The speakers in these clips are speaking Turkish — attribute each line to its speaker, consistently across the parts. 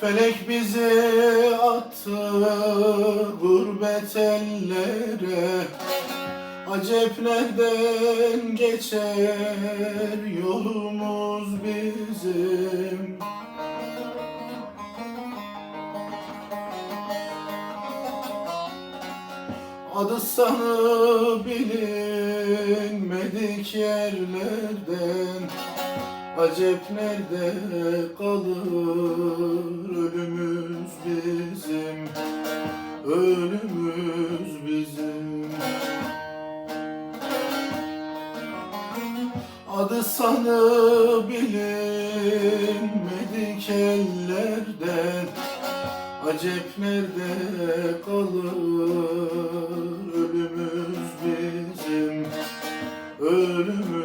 Speaker 1: Felek bizi attı gurbet ellere. Acep geçer yolumuz bizim. Adı sanı bilinmedik yerlerden Acep nerede kalır? Ölümüz bizim Ölümüz bizim. Adı sanı bilinmedik ellerden Acep nerede kalır? Ölümüz bizim Ölümüz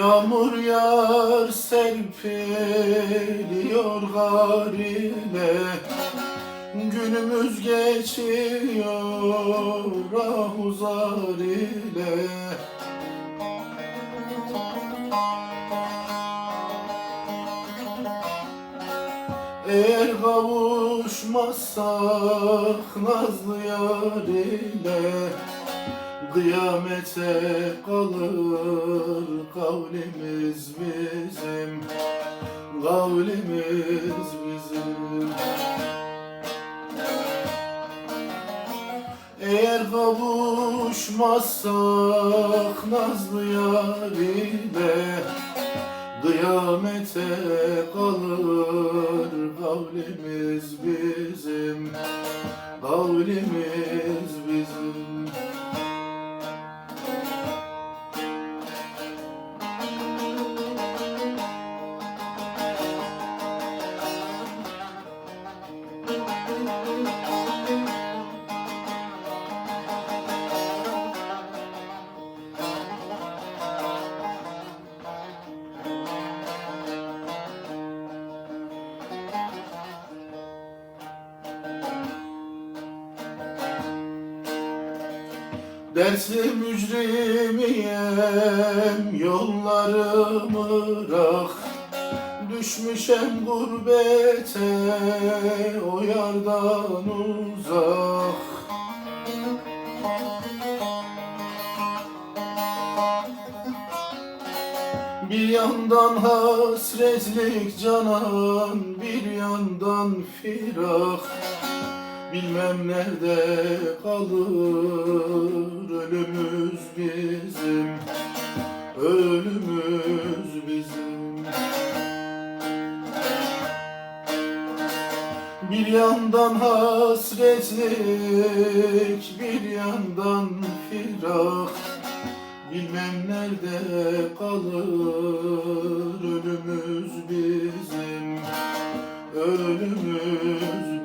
Speaker 1: Yağmur yağar serpiliyor gar ile Günümüz geçiyor ahuzar ile. Eğer kavuşmazsak nazlı yar ile Kıyamete kalır kavlimiz bizim Kavlimiz bizim. Eğer kavuşmazsak nazlı yar ile Kıyamete kalır kavlimiz bizim Kavlimiz Dertli mücrimiyem yollarımı rak. Düşmüşem gurbete o yardan uzak. Bir yandan hasretlik canan Bir yandan firak Bilmem nerede kalır ölümüz bizim Ölümüz bizim. Bir yandan hasretlik Bir yandan firak. Bilmem nerede kalır ölümüz bizim Ölümüz